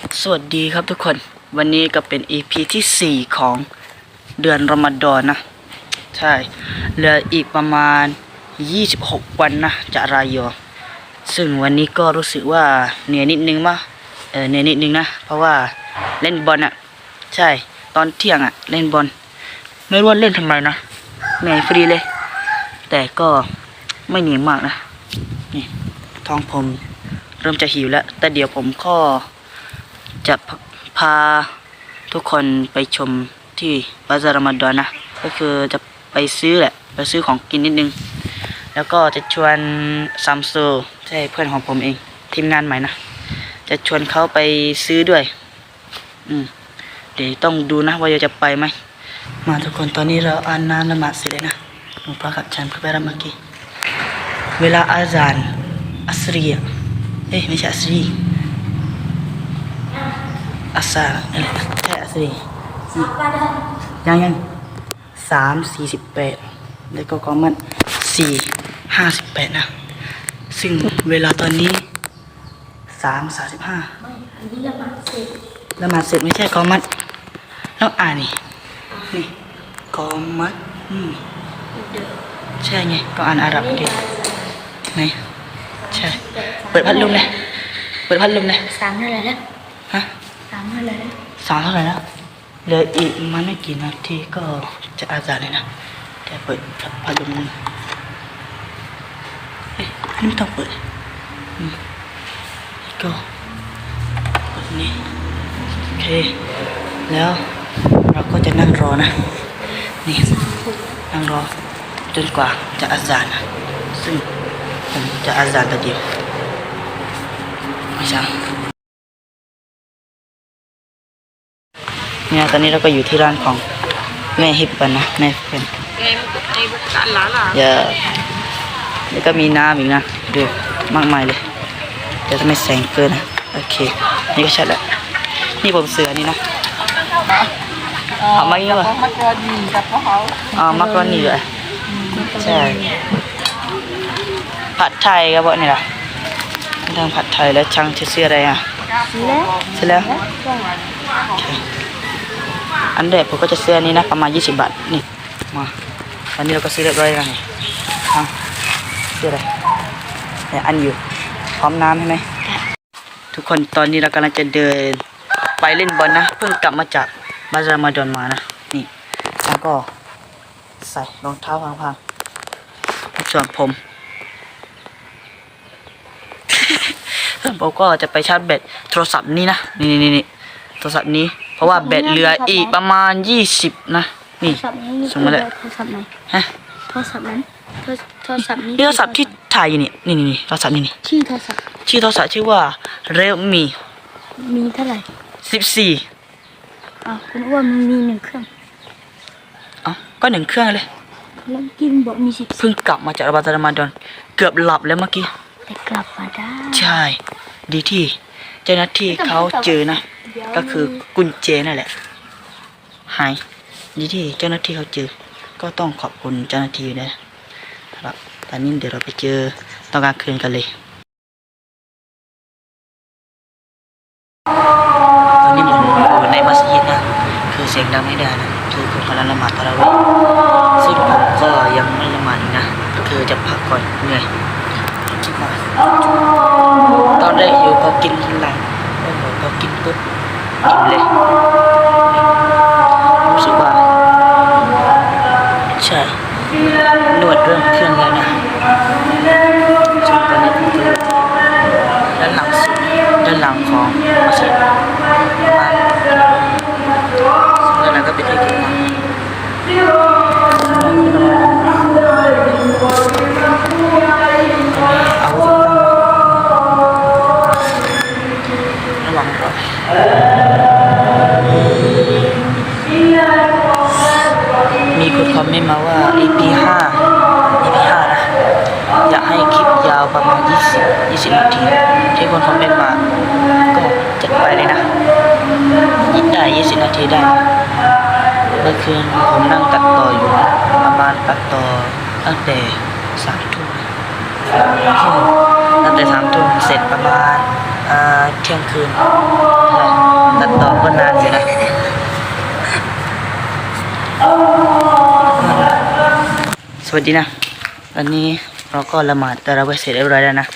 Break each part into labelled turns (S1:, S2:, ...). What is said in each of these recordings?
S1: สวัสดีครับทุกคน วันนี้ก็เป็น EP ที่ 4 ของเดือนรอมฎอนนะ ใช่เหลืออีกประมาณ 26 วันนะจะรายยอซึ่งวันนี้ก็รู้สึกว่าเหนื่อยนิดนึงมะเออเหนื่อยนิดนึงนะ เพราะว่าเล่นบอลอะใช่ตอนเที่ยงอะเล่นบอลไม่รู้ว่าเล่นทำไมนะเหนื่อยฟรีเลย แต่ก็ไม่เหนื่อยมากนะนี่ท้องผมเริ่มจะหิวแล้ว แต่เดี๋ยวผมก็ จะพพาทุกคนไปชมที่บาซารมาดอนนะ ก็คือจะไปซื้อแหละ ไปซื้อของกินนิดนึง แล้วก็จะชวนซัมซูใช่เพื่อนของผมเอง ทีมงานใหม่นะ จะชวนเขาไปซื้อด้วย อืม เดี๋ยวต้องดูนะว่าจะไปไหม มาทุกคนตอนนี้เราอ่านน้ำละหมาดเสร็จแล้วนะหลวงพ่อกับฉันเพิ่งไปรับเมื่อกี้เวลาอาซานอัสรีเอ้ยไม่ใช่อัสรี อัสซาอะไรนะใช่อัสรียังยังสามสี่สิบแปดแล้วก็กอมันสี่ห้าสิบแปดนะ ซึ่งเวลาตอนนี้สามสามสิบห้า
S2: อันนี้ละหมาดเสร็จ
S1: ละหมาดเสร็จไม่ใช่กอมัด แล้วอ่านนี่นี่กอมัดอืม
S2: เดิม
S1: ใช่ไงก็อ่านอาหรับดิไหนใช่ เปิดพัดลมเลยเปิดพัดลมเลย
S2: สามเท่าไหร่แล้ว
S1: ฮะ
S2: สามเท่าไหร่แล้ว
S1: สามเท่าไหร่แล้วเหลืออีกมันไม่กี่นาทีก็จะอาจารย์เลยนะแต่เปิดพัดลมนึงเอ้ยอันนี้ไม่ต้องเปิดอืมก็เปิดนี่โอเคแล้วเราก็จะนั่งรอนะ นี่นั่งรอจนกว่าจะอาจารย์นะซึ่งผมจะอาจารย์แต่เดียวไม่ใช่ เนี่ยตอนนี้เราก็อยู่ที่ร้านของแม่ฮิปปันนะแม่เป็น
S2: ในในบุกการล้าล่ะ
S1: เยอะแล้วก็มีน้ำอีกนะดูมากมายเลยเดี๋ยวทำไมแสงเกินนะโอเค นี่ก็ชัดแล้วนี่ผมเสือนี่นะเอามาอีกแล้วเหรอ
S2: มักรอดีกับพวกเขา
S1: อ๋อมักกะโรนีเลยใช่ผัดไทยครับผมนี่ล่ะทางผัดไทยแล้วช่างจะซื้ออะไรอะ
S2: และ
S1: เสร็จแล้วโอันแรกผมก็จะซื้ออันนี้นะประมาณ 20 บาท นี่ มาตอนนี้เราก็ซื้อเรียบร้อยแล้วนี่เอาซื้ออะไรเนี่ยอันอยู่ พร้อมน้ำใช่ไหม ทุกคนตอนนี้เรากำลังจะเดินไปเล่นบอลนะ เพิ่งกลับมาจากบาซาร์มาดอนมานะ นี่ แล้วก็ใส่รองเท้าพังๆส่วนผมผมก็จะไปชาร์จแบตโทรศัพท์นี้นะ นี่นี่นี่โทรศัพท์นี้ เพราะว่าแบตเหลืออีกประมาณยี่สิบนะ นี่
S2: โทรศัพท์นี้
S1: ส่งมาเลย
S2: โทรศัพท์ไหน
S1: ฮะ
S2: โทรศัพท์นั้นโทรโทรศัพท์นี้
S1: นี่โทรศัพท์ที่ถ่ายอยู่นี่นี่นี่นี่โทรศัพท์นี่นี่
S2: ชื่อโทรศัพท์
S1: ชื่อโทรศัพท์ชื่อว่า Realme
S2: มีเท่าไหร่
S1: 14
S2: อะคุณอ้วนมันมีหนึ่งเครื่อง
S1: เอ้าก็หนึ่งเครื่องเลย
S2: แล้วกินบอกมีสิบ
S1: เพิ่งกลับมาจากบาซาร์มาดอนเกือบหลับแล้วเมื่อกี้
S2: แต่กลับมาได้
S1: ใช่ ดีที่เจ้าหน้าที่เขาเจอนะ ก็คือกุญแจนั่นแหละ หายดีที่เจ้าหน้าที่เขาเจอ ก็ต้องขอบคุณเจ้าหน้าที่นะครับ ตอนนี้เดี๋ยวเราไปเจอตอนกลางคืนกันเลยตอนนี้ผมอยู่ในมัสยิดนะ คือเสียงดังไม่ได้นะ คือผมกำลังละหมาดตะเราะเวห์ซึ่งผมก็ยังไม่ละหมาดอีกนะคือจะพักก่อนเหนื่อยคิดว่าตอนแรกอยู่ก็กินทีหลังแล้วผมก็กินปุ๊บ กิ อมเมนต์มาว่า EP 5 EP 5นะ อยากให้คลิปยาวประมาณ 20 20นาทีที่คนคอมเมนต์มา ก็จัดไปเลยนะยิดได้ 20 นาทีได้เมื่อคืนผมนั่งตัดต่ออยู่ ประมาณตัดต่อตั้งแต่สามทุ่มตั้งแต่สามทุ่มเสร็จประมาณเที่ยงคืนใช่อคนนานสินะ สวัสดีนะวันนี้เราก็ละหมาดแต่เราไปเสร็จเรียบร้อยแล้วนะ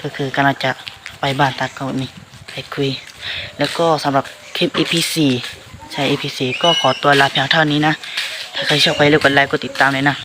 S1: ก็คือกำลังจะไปบ้านตาเกานี่ไปคุย แล้วก็สำหรับคลิป EP 4ใช่ EP 4ก็ขอตัวลาเพียงเท่านี้นะ ถ้าใครชอบไปเร็วกดไลค์กดติดตามเลยนะ